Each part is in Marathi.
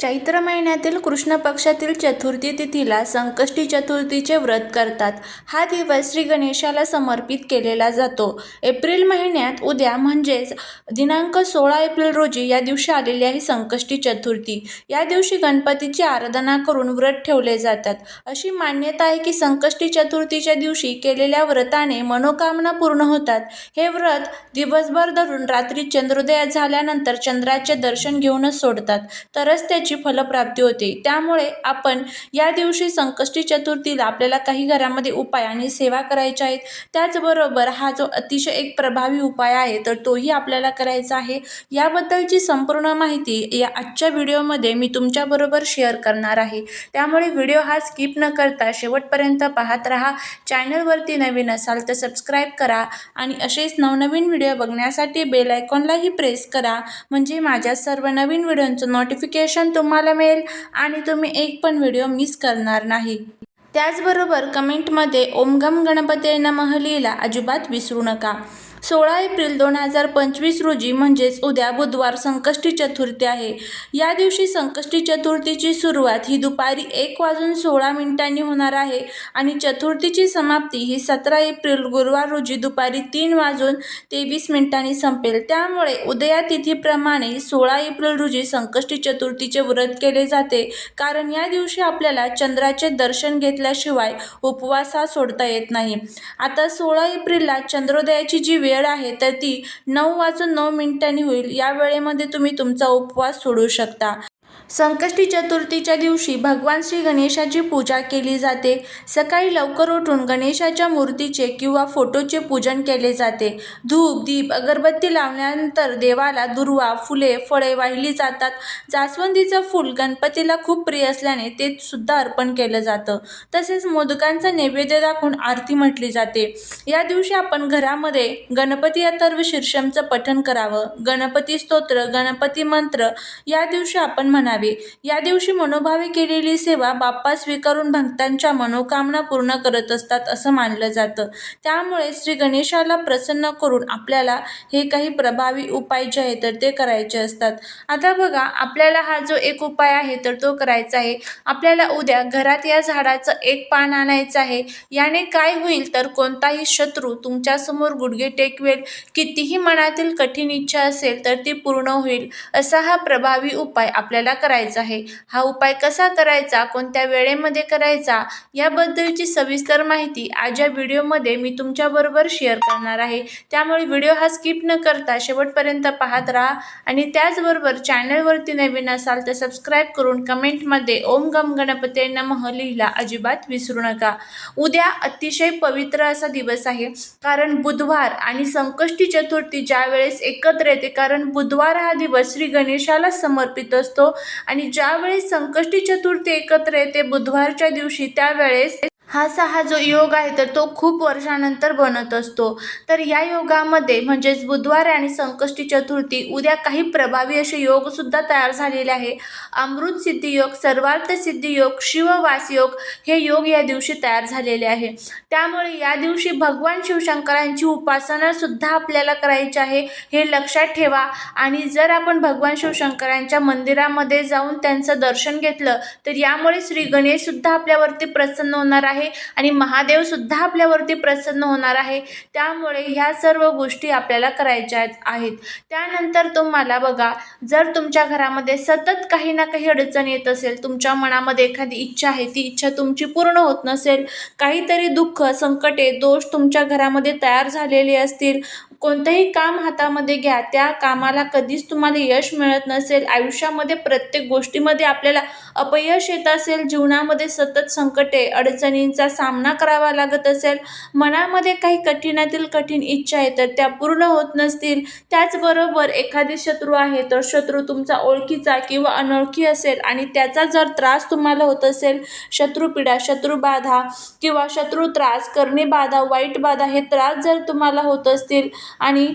चैत्र महिन्यातील कृष्ण पक्षातील चतुर्थी तिथीला संकष्टी चतुर्थीचे व्रत करतात. हा दिवस श्री गणेशाला समर्पित केलेला जातो. एप्रिल महिन्यात उद्या म्हणजेच दिनांक सोळा एप्रिल रोजी या दिवशी आलेली आहे संकष्टी चतुर्थी. या दिवशी गणपतीची आराधना करून व्रत ठेवले जातात. अशी मान्यता आहे की संकष्टी चतुर्थीच्या दिवशी केलेल्या व्रताने मनोकामना पूर्ण होतात. हे व्रत दिवसभर धरून रात्री चंद्रोदय झाल्यानंतर चंद्राचे दर्शन घेऊनच सोडतात. तरच त्याची फलप्राप्ती होते. त्यामुळे आपण या दिवशी संकष्टी चतुर्थीला आपल्याला काही घरामध्ये उपाय आणि सेवा करायच्या आहेत. त्याचबरोबर हा जो अतिशय एक प्रभावी उपाय आहे तर तोही आपल्याला करायचा आहे. याबद्दलची संपूर्ण माहिती या आजच्या व्हिडिओमध्ये मी तुमच्याबरोबर शेअर करणार आहे. त्यामुळे व्हिडिओ हा स्किप न करता शेवटपर्यंत पाहत राहा. चॅनलवरती नवीन असाल तर सबस्क्राईब करा आणि असेच नवनवीन व्हिडिओ बघण्यासाठी बेल आयकॉनलाही प्रेस करा. म्हणजे माझ्या सर्व नवीन व्हिडिओंचं नोटिफिकेशन तुम्हाला मिळेल आणि तुम्ही एक पण व्हिडिओ मिस करणार नाही. त्याचबरोबर कमेंटमध्ये ओम घम गणपती नमः लिहिला अजिबात विसरू नका. सोळा एप्रिल दोन हजार पंचवीस रोजी म्हणजेच उद्या बुधवार संकष्टी चतुर्थी आहे. या दिवशी संकष्टी चतुर्थीची सुरुवात ही दुपारी एक वाजून सोळा मिनिटांनी होणार आहे आणि चतुर्थीची समाप्ती ही सतरा एप्रिल गुरुवार रोजी दुपारी तीन वाजून तेवीस मिनिटांनी संपेल. त्यामुळे उदया तिथीप्रमाणे सोळा एप्रिल रोजी संकष्टी चतुर्थीचे व्रत केले जाते. कारण या दिवशी आपल्याला चंद्राचे दर्शन घेतल्याशिवाय उपवास हा सोडता येत नाही. आता सोळा एप्रिलला चंद्रोदयाची जी वेळ आहे तर ती नऊ वाजून नऊ मिनिटांनी होईल. या वेळेमध्ये तुम्ही तुमचा उपवास सोडू शकता. संकष्टी चतुर्थीच्या दिवशी भगवान श्री गणेशाची पूजा केली जाते. सकाळी लवकर उठून गणेशाच्या मूर्तीचे किंवा फोटोचे पूजन केले जाते. धूप दीप अगरबत्ती लावल्यानंतर देवाला दुर्वा फुले फळे वाहिली जातात. जास्वंदीचं फूल गणपतीला खूप प्रिय असल्याने ते सुद्धा अर्पण केलं जातं. तसेच मोदकांचा नैवेद्य दाखवून आरती म्हटली जाते. या दिवशी आपण घरामध्ये गणपती अथर्व शीर्षमचं पठण करावं. गणपती स्तोत्र गणपती मंत्र या दिवशी आपण म्हणावे. या दिवशी मनोभावे केलेली सेवा बाप्पा स्वीकारून भक्तांच्या मनोकामना पूर्ण करत असतात असं मानलं जातं. त्यामुळे श्री गणेशाला प्रसन्न करून आपल्याला हे काही प्रभावी उपाय जे आहे तर ते करायचे असतात. आता बघा आपल्याला हा जो एक उपाय आहे तर तो करायचा आहे. आपल्याला उद्या घरात या झाडाचं एक पान आणायचं आहे. याने काय होईल तर कोणताही शत्रू तुमच्यासमोर गुडघे टेकवेल कितीही मनातील कठीण इच्छा असेल तर ती पूर्ण होईल असा हा प्रभावी उपाय आपल्याला करायचा आहे. हा उपाय कसा करायचा कोणत्या वेळेमध्ये करायचा याबद्दलची सविस्तर माहिती आज या व्हिडिओमध्ये मी तुमच्याबरोबर शेअर करणार आहे. त्यामुळे व्हिडिओ हा स्किप न करता शेवटपर्यंत पाहत राहा आणि त्याचबरोबर चॅनलवरती नवीन असाल तर सबस्क्राईब करून कमेंटमध्ये ओम गम गणपते नमः लिहिला अजिबात विसरू नका. उद्या अतिशय पवित्र असा दिवस आहे कारण बुधवार आणि संकष्टी चतुर्थी ज्या वेळेस एकत्र येते कारण बुधवार हा दिवस श्री गणेशाला समर्पित असतो. आणि ज्यावेळेस संकष्टी चतुर्थी एकत्र येते बुधवारच्या दिवशी त्यावेळेस हा सहा हा जो योग आहे तर तो खूप वर्षानंतर बनत असतो. तर या योगामध्ये म्हणजेच बुधवार आणि संकष्टी चतुर्थी उद्या काही प्रभावी असे योगसुद्धा तयार झालेले आहे. अमृत सिद्धी योग सर्वार्थ सिद्धी योग शिववास योग हे योग या दिवशी तयार झालेले आहे. त्यामुळे या दिवशी भगवान शिवशंकरांची उपासनासुद्धा आपल्याला करायची आहे हे लक्षात ठेवा. आणि जर आपण भगवान शिवशंकरांच्या मंदिरामध्ये जाऊन त्यांचं दर्शन घेतलं तर यामुळे श्री गणेशसुद्धा आपल्यावरती प्रसन्न होणार आहे. आणि महादेव सुद्धा आपल्यावरती प्रसन्न होणार आहे. त्यामुळे ह्या सर्व गोष्टी आपल्याला करायच्या आहेत. त्यानंतर तुम्हाला बघा जर तुमच्या घरामध्ये सतत काही ना काही अडचण येत असेल तुमच्या मनामध्ये एखादी इच्छा आहे ती इच्छा तुमची पूर्ण होत नसेल काहीतरी दुःख संकटे दोष तुमच्या घरामध्ये तयार झालेले असतील कोणतंही काम हातामध्ये घ्या त्या कामाला कधीच तुम्हाला यश मिळत नसेल. आयुष्यामध्ये प्रत्येक गोष्टीमध्ये आपल्याला अपयश येत असेल जीवनामध्ये सतत संकटे अडचणींचा सामना करावा लागत असेल मनामध्ये काही कठीणातील कठीण इच्छा आहे तर त्या पूर्ण होत नसतील. त्याचबरोबर एखादी शत्रू आहे तर शत्रू तुमचा ओळखीचा किंवा अनोळखी असेल आणि त्याचा जर त्रास तुम्हाला होत असेल शत्रुपीडा शत्रुबाधा किंवा शत्रू त्रास करणे बाधा वाईट बाधा हे त्रास जर तुम्हाला होत असतील आणि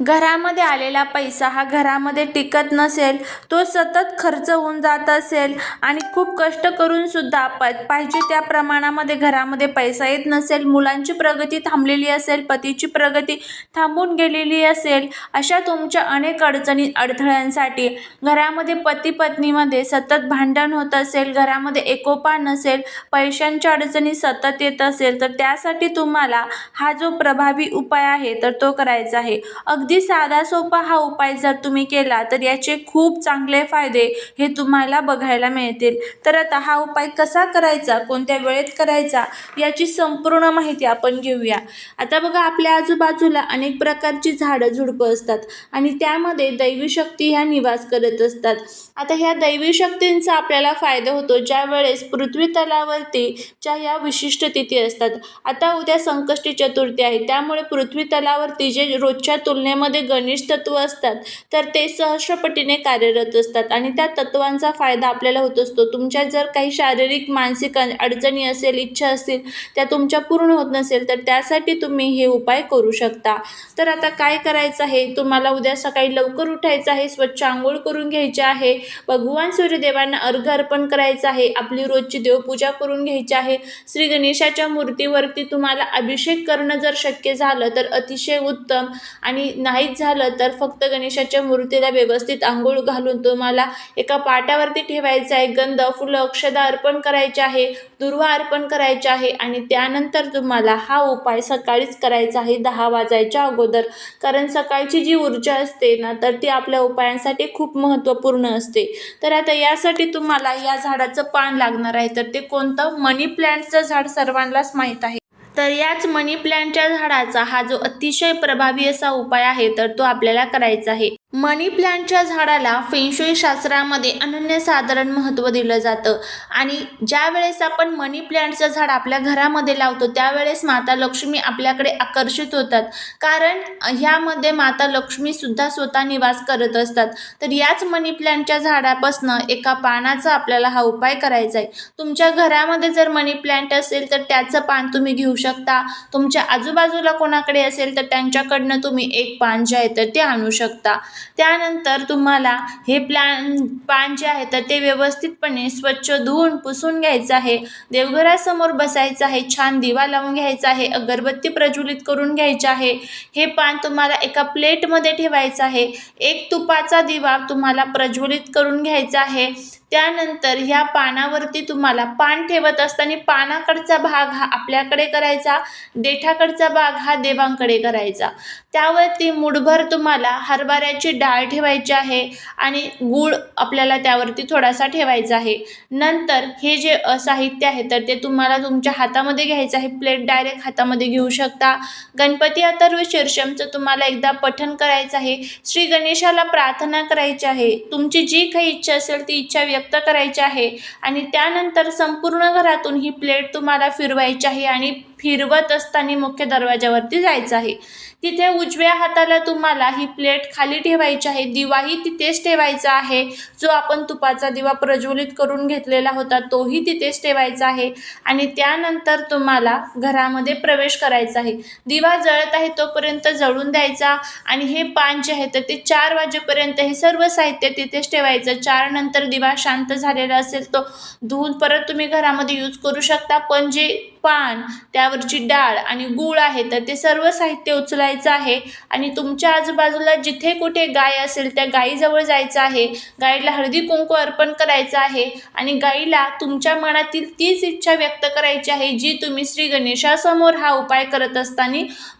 घरामध्ये आलेला पैसा हा घरामध्ये टिकत नसेल तो सतत खर्च होऊन जात असेल आणि खूप कष्ट करून सुद्धा प पाहिजे त्या प्रमाणामध्ये घरामध्ये पैसा येत नसेल मुलांची प्रगती थांबलेली असेल पतीची प्रगती थांबून गेलेली असेल अशा तुमच्या अनेक अडचणी अडथळ्यांसाठी घरामध्ये पती पत्नीमध्ये सतत भांडण होत असेल घरामध्ये एकोपा नसेल पैशांच्या अडचणी सतत येत असेल तर त्यासाठी तुम्हाला हा जो प्रभावी उपाय आहे तर तो करायचा आहे. अगदी अगदी साधा सोपा हा उपाय जर तुम्ही केला तर याचे खूप चांगले फायदे हे तुम्हाला बघायला मिळतील. तर आता हा उपाय कसा करायचा कोणत्या वेळेत करायचा याची संपूर्ण माहिती आपण घेऊया. आता बघा आपल्या आजूबाजूला अनेक प्रकारची झाडं झुडपं असतात आणि त्यामध्ये दैवी शक्ती ह्या निवास करत असतात. आता ह्या दैवी शक्तींचा आपल्याला फायदा होतो ज्या वेळेस पृथ्वी तलावरती ज्या ह्या विशिष्ट तिथी असतात. आता उद्या संकष्टी चतुर्थी आहे त्यामुळे पृथ्वी तलावरती जे रोजच्या तुलनेमध्ये गणेश तत्व असतात तर ते सहस्रपटीने कार्यरत असतात आणि त्या तत्वांचा फायदा आपल्याला होत असतो. तुमच्या जर काही शारीरिक मानसिक अडचणी असेल इच्छा असतील त्या तुमच्या पूर्ण होत नसेल तर त्यासाठी तुम्ही हे उपाय करू शकता. तर आता काय करायचं आहे? तुम्हाला उद्या सकाळी लवकर उठायचं आहे स्वच्छ आंघोळ करून घ्यायची आहे भगवान सूर्यदेवांना अर्घ अर्पण करायचं आहे आपली रोजची देवपूजा करून घ्यायची आहे श्री गणेशाच्या मूर्तीवरती तुम्हाला अभिषेक करणं जर शक्य झालं तर अतिशय उत्तम आणि नाहीच झालं तर फक्त गणेशाच्या मूर्तीला व्यवस्थित आंघोळ घालून तुम्हाला एका पाटावरती ठेवायचं आहे. गंध फुलं अक्षदा अर्पण करायचे आहे दुर्वा अर्पण करायचे आहे आणि त्यानंतर तुम्हाला हा उपाय सकाळीच करायचा आहे दहा वाजायच्या अगोदर. कारण सकाळची जी ऊर्जा असते ना तर ती आपल्या उपायांसाठी खूप महत्त्वपूर्ण असते. तर आता यासाठी तुम्हाला या झाडाचं पान लागणार आहे. तर ते कोणतं? मनी प्लॅन्टचं झाड सर्वांनाच माहीत आहे. तर याच मनी प्लॅन्टच्या झाडाचा हा जो अतिशय प्रभावी असा उपाय आहे तर तो आपल्याला करायचा आहे. मनी प्लांटच्या झाडाला फेंशुई शास्त्रामध्ये अनन्यसाधारण महत्त्व दिलं जातं. आणि ज्या वेळेस आपण मनी प्लांटचं झाड आपल्या घरामध्ये लावतो त्यावेळेस माता लक्ष्मी आपल्याकडे आकर्षित होतात. कारण ह्यामध्ये माता लक्ष्मीसुद्धा स्वतः निवास करत असतात. तर याच मनी प्लांटच्या झाडापासनं एका पानाचा आपल्याला हा उपाय करायचा आहे. तुमच्या घरामध्ये जर मनी प्लांट असेल तर त्याचं पान तुम्ही घेऊ शकता. तुमच्या आजूबाजूला कोणाकडे असेल तर त्यांच्याकडनं तुम्ही एक पान जे आहे तर ते आणू शकता. त्यानंतर तुम्हाला हे प्लॅन पान जे आहे तर ते व्यवस्थितपणे स्वच्छ धुवून पुसून घ्यायचं आहे. देवघरासमोर बसायचं आहे. छान दिवा लावून घ्यायचा आहे. अगरबत्ती प्रज्वलित करून घ्यायची आहे. हे पान तुम्हाला एका प्लेटमध्ये ठेवायचं आहे. एक तुपाचा दिवा तुम्हाला प्रज्वलित करून घ्यायचा आहे. त्यानंतर ह्या पानावरती तुम्हाला पान ठेवत असताना पानाकडचा भाग हा आपल्याकडे करायचा देठाकडचा भाग हा देवांकडे करायचा. त्यावरती मुठभर तुम्हाला हरभऱ्याची डाळ ठेवायची आहे आणि गूळ आपल्याला त्यावरती थोडासा ठेवायचा आहे. नंतर हे जे साहित्य आहे तर ते तुम्हाला तुमच्या हातामध्ये घ्यायचं आहे. प्लेट डायरेक्ट हातामध्ये घेऊ शकता. गणपती अथर्व शीर्षमचं तुम्हाला एकदा पठण करायचं आहे. श्री गणेशाला प्रार्थना करायची आहे. तुमची जी काही इच्छा असेल ती इच्छा व्यक्त करायची आहे. आणि त्यानंतर संपूर्ण घरातून ही प्लेट तुम्हाला फिरवायची आहे आणि फिरवत असताना मुख्य दरवाजावरती जायचं आहे. तिथे उजव्या हाताला तुम्हाला ही प्लेट खाली ठेवायची आहे. दिवाही तिथेच ठेवायचा आहे. जो आपण तुपाचा दिवा प्रज्वलित करून घेतलेला होता तोही तिथेच ठेवायचा आहे. आणि त्यानंतर तुम्हाला घरामध्ये प्रवेश करायचा आहे. दिवा जळत आहे तोपर्यंत जळून द्यायचा आणि हे पान जे आहे तर ते चार वाजेपर्यंत हे सर्व साहित्य तिथेच ठेवायचं. चार नंतर दिवा शांत झालेला असेल तो धुवून परत तुम्ही घरामध्ये यूज करू शकता. पण जे पान त्यावरची डाळ आणि गूळ आहे तर ते सर्व साहित्य उचलायचं आहे. आणि तुमच्या आजूबाजूला जिथे कुठे गाय असेल त्या गायीजवळ जायचं आहे. गाईला हळदी कुंकू अर्पण करायचं आहे. आणि गाईला तुमच्या मनातील तीच इच्छा व्यक्त करायची आहे जी तुम्ही श्री गणेशासमोर हा उपाय करत असताना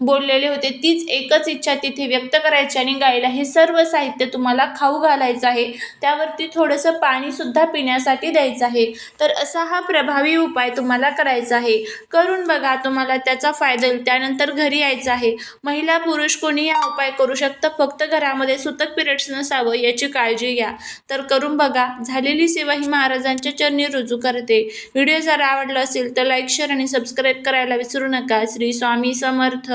बोललेले होते. तीच एकच इच्छा तिथे व्यक्त करायची आणि गाईला हे सर्व साहित्य तुम्हाला खाऊ घालायचं आहे. त्यावरती थोडंसं पाणीसुद्धा पिण्यासाठी द्यायचं आहे. तर असा हा प्रभावी उपाय तुम्हाला करायचा आहे. करून बघा तुम्हाला त्याचा फायदा होईल. त्यानंतर घरी यायचं आहे. महिला पुरुष कोणी हा उपाय करू शकतं? फक्त घरामध्ये सुतक पिरियड्स नसावं याची काळजी घ्या. तर करून बघा. झालेली सेवा ही महाराजांच्या चरणी रुजू करते. व्हिडिओ जर आवडला असेल तर लाईक शेअर आणि सबस्क्राईब करायला विसरू नका. श्री स्वामी समर्थ.